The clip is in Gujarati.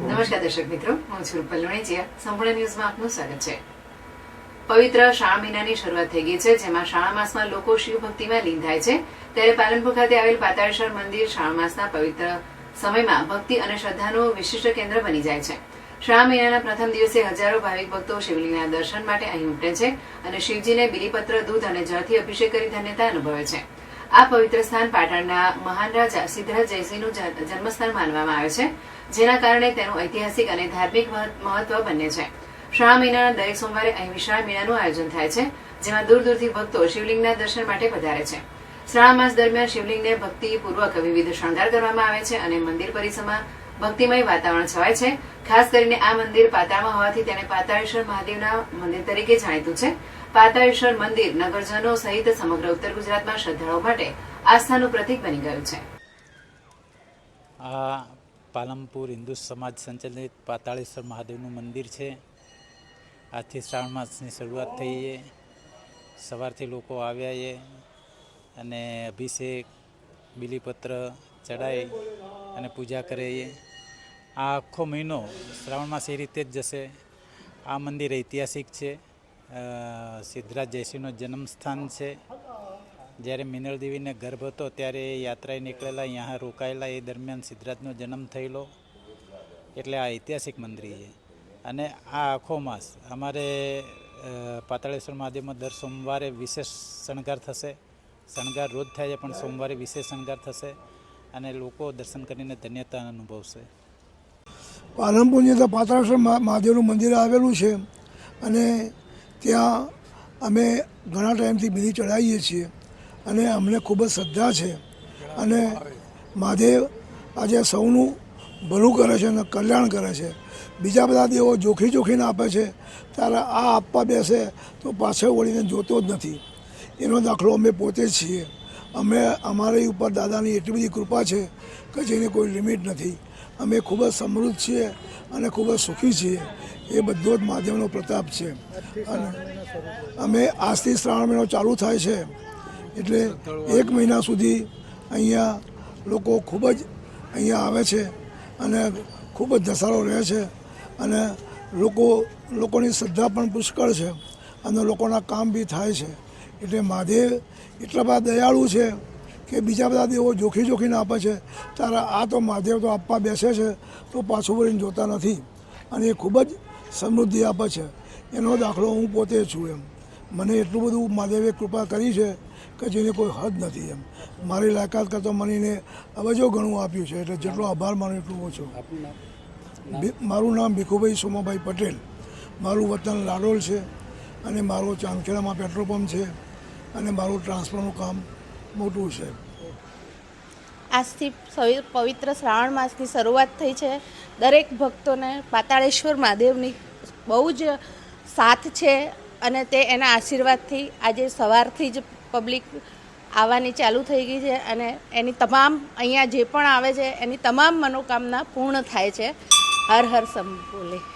નમસ્કાર દર્શક મિત્રો, હું છું રૂપલ લુણીચિયા સંપૂર્ણ ન્યૂઝમાં આપનું સ્વાગત છે. પવિત્ર શાળા મહિનાની શરૂઆત થઈ ગઈ છે, જેમાં શાળા માસમાં લોકો શિવ ભક્તિમાં લીન થાય છે. ત્યારે પાલનપુર ખાતે આવેલ પાતાળેશ્વર મંદિર શાળા માસના પવિત્ર સમયમાં ભક્તિ અને શ્રદ્ધાનું વિશિષ્ટ કેન્દ્ર બની જાય છે. શ્રાવણ મહિનાના પ્રથમ દિવસે હજારો ભાવિક ભક્તો શિવલિંગના દર્શન માટે અહીં ઉમટે છે અને શિવજીને બિલીપત્ર, દૂધ અને જળથી અભિષેક કરી ધન્યતા અનુભવે છે. આ પવિત્ર સ્થાન પાટણના મહાન રાજા સિદ્ધરાજ જયસિંહનું જન્મસ્થાન માનવામાં આવે છે, જેના કારણે તેનું ઐતિહાસિક અને ધાર્મિક મહત્વ બને છે. શ્રાવણ મહિનાના દરેક સોમવારે અહીં વિશાળ મેળાનું આયોજન થાય છે, જેમાં દૂર દૂરથી ભક્તો શિવલિંગના દર્શન માટે પધારે છે. શ્રાવણ માસ દરમિયાન શિવલિંગને ભક્તિપૂર્વક વિવિધ શણગાર કરવામાં આવે છે અને મંદિર પરિસરમાં ભક્તિમય વાતાવરણ છવાય છે. ખાસ કરીને આ મંદિર પાતાળમાં હોવાથી તેને પાતાળેશ્વર મહાદેવના મંદિર તરીકે જાણીતું છે. પાતાળેશ્વર મંદિર નગરજનો સહિત સમગ્ર ઉત્તર ગુજરાતમાં શ્રદ્ધાળુઓ માટે આસ્થાનું પ્રતીક બની ગયું છે. આ પાલમપુર હિન્દુ સમાજ સંચાલિત પાતાળેશ્વર મહાદેવનું મંદિર છે. આજથી શ્રાવણ માસની શરૂઆત થઈ છે. સવારથી લોકો આવ્યા છે અને અભિષેક, બિલીપત્ર ચડાવી અને પૂજા કરે છે. આ આખો મહિનો શ્રાવણ માસ એ રીતે જ જશે. આ મંદિર ઐતિહાસિક છે. સિદ્ધરાજ જયસિંહનું જન્મસ્થાન છે. જ્યારે મિનળદેવીને ગર્ભ હતો ત્યારે એ યાત્રાએ નીકળેલા અહીંયા રોકાયેલા, એ દરમિયાન સિદ્ધરાજનો જન્મ થયેલો. એટલે આ ઐતિહાસિક મંદિર છે. અને આ આખો માસ અમારે પાતાળેશ્વર મહાદેવમાં દર સોમવારે વિશેષ શણગાર થશે. શણગાર રોજ થાય છે, પણ સોમવારે વિશેષ શણગાર થશે અને લોકો દર્શન કરીને ધન્યતા અનુભવશે પાલનપુરની અંદર પાતાળેશ્વર મહાદેવનું મંદિર આવેલું છે. અને ત્યાં અમે ઘણા ટાઈમથી બીડી ચડાવીએ છીએ અને અમને ખૂબ જ શ્રદ્ધા છે. અને મહાદેવ આજે સૌનું ભલું કરે છે અને કલ્યાણ કરે છે. બીજા બધા દેવો જોખી જોખીને આપે છે. ત્યારે આ આપવા બેસે તો પાછળ વળીને જોતો જ નથી. એનો દાખલો અમે પોતે જ છીએ. અમે અમારી ઉપર દાદાની એટલી બધી કૃપા છે કે જેની કોઈ લિમિટ નથી. અમે ખૂબ જ સમૃદ્ધ છીએ અને ખૂબ જ સુખી છીએ. એ બધો જ મહાદેવનો પ્રતાપ છે. અને અમે આજથી શ્રાવણ મહિનો ચાલુ થાય છે. એટલે એક મહિના સુધી અહીંયા લોકો ખૂબ જ અહીંયા આવે છે અને ખૂબ જ ધસારો રહે છે અને લોકો, લોકોની શ્રદ્ધા પણ પુષ્કળ છે અને લોકોના કામ બી થાય છે. એટલે મહાદેવ એટલા બધા દયાળુ છે કે બીજા બધા દેવો જોખી જોખીને આપે છે ત્યારે આ તો મહાદેવ તો આપવા બેસે છે તો પાછું વળીને જોતા નથી. અને એ ખૂબ જ સમૃદ્ધિ આપે છે. એનો દાખલો હું પોતે છું એમ. મને એટલું બધું મહાદેવે કૃપા કરી છે કે જેની કોઈ હદ નથી એમ. મારી લાયકાત કરતાં મને જો ઘણું આપ્યું છે એટલે જેટલો આભાર માનો એટલું ઓછો. મારું નામ ભીખુભાઈ સોમાભાઈ પટેલ. મારું વતન લાડોલ છે અને મારો ચાંદખેડામાં પેટ્રોલ પંપ છે અને મારું ટ્રાન્સફરનું કામ મોટું છે આજથી પવિત્ર શ્રાવણ માસની શરૂઆત થઈ છે. દરેક ભક્તોને પાતાળેશ્વર મહાદેવની બહુ જ સાથ છે અને તે એના આશીર્વાદથી આજે સવારથી જ પબ્લિક આવવાની ચાલુ થઈ ગઈ છે અને એની તમામ, અહીંયા જે પણ આવે છે, એની તમામ મનોકામના પૂર્ણ થાય છે. હર હર બોલે